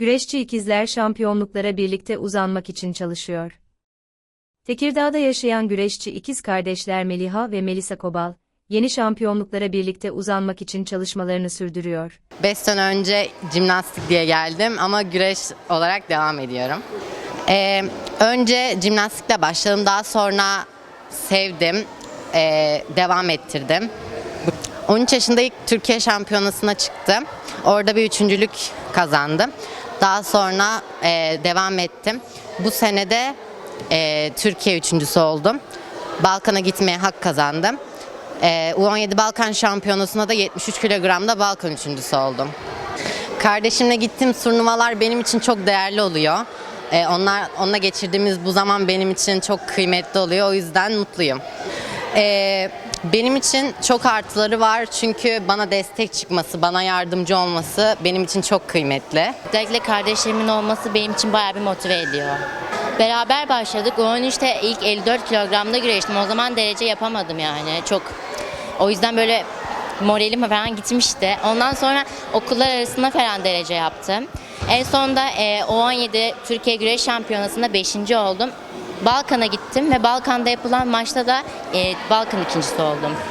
Güreşçi ikizler şampiyonluklara birlikte uzanmak için çalışıyor. Tekirdağ'da yaşayan güreşçi ikiz kardeşler Meliha ve Melisa Kobal, yeni şampiyonluklara birlikte uzanmak için çalışmalarını sürdürüyor. 5 sene önce jimnastik diye geldim ama güreş olarak devam ediyorum. Ee, önce jimnastikle başladım. Daha sonra sevdim. ee, devam ettirdim. 13 yaşında ilk Türkiye şampiyonasına çıktım. Orada bir üçüncülük kazandım. Daha sonra ee, devam ettim. Bu senede ee, Türkiye üçüncüsü oldum. Balkan'a gitmeye hak kazandım. Ee, U17 Balkan Şampiyonası'nda da 73 kilogramda Balkan üçüncüsü oldum. Kardeşimle gittiğim turnuvalar benim için çok değerli oluyor. Ee, onlar onunla geçirdiğimiz bu zaman benim için çok kıymetli oluyor. O yüzden mutluyum. Ee, benim için çok artıları var çünkü bana destek çıkması, bana yardımcı olması benim için çok kıymetli. Özellikle kardeşlerimin olması benim için bayağı bir motive ediyor. Beraber başladık. O 13'te ilk 54 kilogramda güreştim. O zaman derece yapamadım yani. Çok o yüzden böyle moralim falan gitmişti. Ondan sonra okullar arasında falan derece yaptım. En sonunda e, O17 Türkiye Güreş Şampiyonası'nda 5. oldum. Balkan'a gittim ve Balkan'da yapılan maçta da e, Balkan ikincisi oldum.